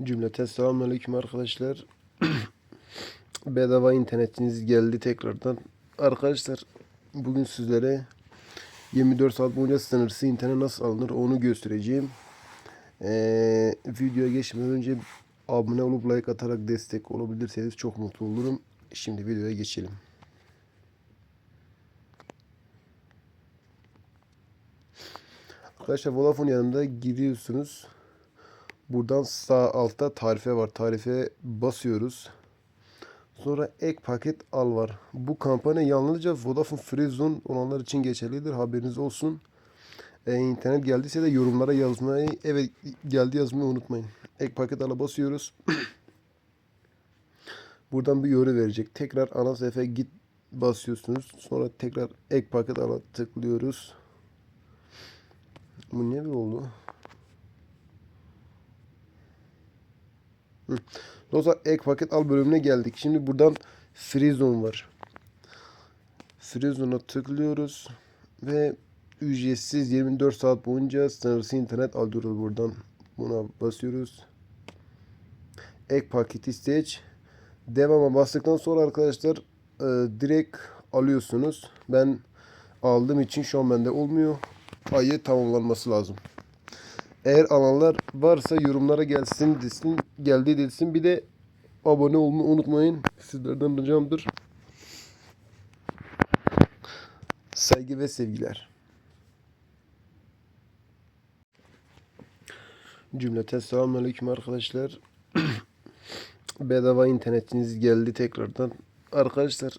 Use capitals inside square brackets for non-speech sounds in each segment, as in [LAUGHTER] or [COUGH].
Cümleten selamünaleyküm arkadaşlar. [COUGHS] Bedava internetiniz geldi tekrardan. Arkadaşlar bugün sizlere 24 saat boyunca sınırsız internet nasıl alınır onu göstereceğim. Ee, videoya geçmeden önce abone olup like atarak destek olabilirseniz çok mutlu olurum. Şimdi videoya geçelim. Arkadaşlar Vodafone yanında giriyorsunuz. Buradan sağ altta tarife var. Tarife basıyoruz. Sonra ek paket al var. Bu kampanya yalnızca Vodafone Free Zone olanlar için geçerlidir. Haberiniz olsun. Ee, internet geldiyse de yorumlara yazmayı, evet geldi yazmayı unutmayın. Ek paket ala basıyoruz. [CLEARS THROAT] Buradan bir yorum verecek. Tekrar ana sayfaya git basıyorsunuz. Sonra tekrar ek paket ala tıklıyoruz. Bu ne bir oldu? Hı. Ek paket al bölümüne geldik. Şimdi buradan Free Zone var. Free Zone'a tıklıyoruz ve ücretsiz 24 saat boyunca sınırsız internet alıyoruz buradan. Buna basıyoruz. Ek paketi seç. Devama bastıktan sonra arkadaşlar e, direkt alıyorsunuz. Ben aldığım için şu an bende olmuyor. Ayı tamamlanması lazım. Eğer alanlar varsa yorumlara gelsin desin, geldi desin. Bir de abone olmayı unutmayın. Sizlerden ricamdır. Saygı ve sevgiler. Cümleten selamünaleyküm arkadaşlar. [CLEARS THROAT] Bedava internetiniz geldi tekrardan. Arkadaşlar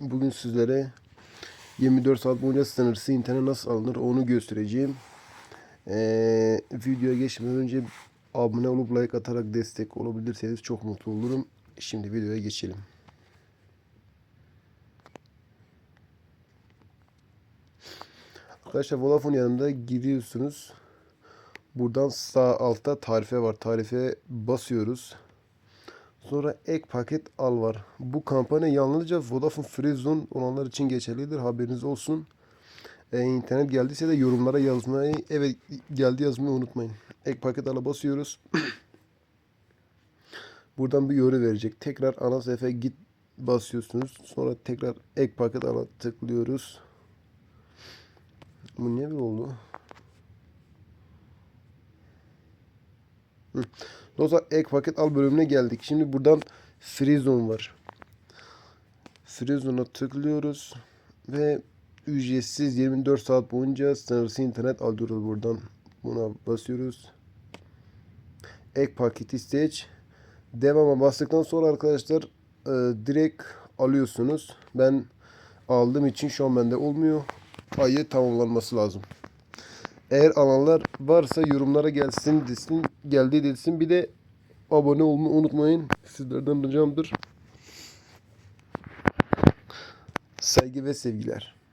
bugün sizlere 24 saat boyunca sınırsız internet nasıl alınır onu göstereceğim. Ee, videoya geçmeden önce abone olup like atarak destek olabilirseniz çok mutlu olurum. Şimdi videoya geçelim. Arkadaşlar Vodafone yanında giriyorsunuz. Buradan sağ altta tarife var. Tarife basıyoruz. Sonra ek paket al var. Bu kampanya yalnızca Vodafone Free Zone olanlar için geçerlidir. Haberiniz olsun. Ee, internet geldiyse de yorumlara yazmayı, evet geldi yazmayı unutmayın. Ek paket ala basıyoruz. [CLEARS THROAT] Buradan bir yorum verecek. Tekrar ana sayfaya git basıyorsunuz. Sonra tekrar ek paket ala tıklıyoruz. Bu ne bir oldu? Hı. Ek paket al bölümüne geldik. Şimdi buradan Free Zone var. Free Zone'a tıklıyoruz ve ücretsiz 24 saat boyunca sınırsız internet alıyoruz buradan. Buna basıyoruz. Ek paketi seç. Devama bastıktan sonra arkadaşlar e, direkt alıyorsunuz. Ben aldığım için şu an bende olmuyor. Ayı tamamlanması lazım. Eğer alanlar varsa yorumlara gelsin desin, geldi desin. Bir de abone olmayı unutmayın. Sizlerden ricamdır. Saygı ve sevgiler.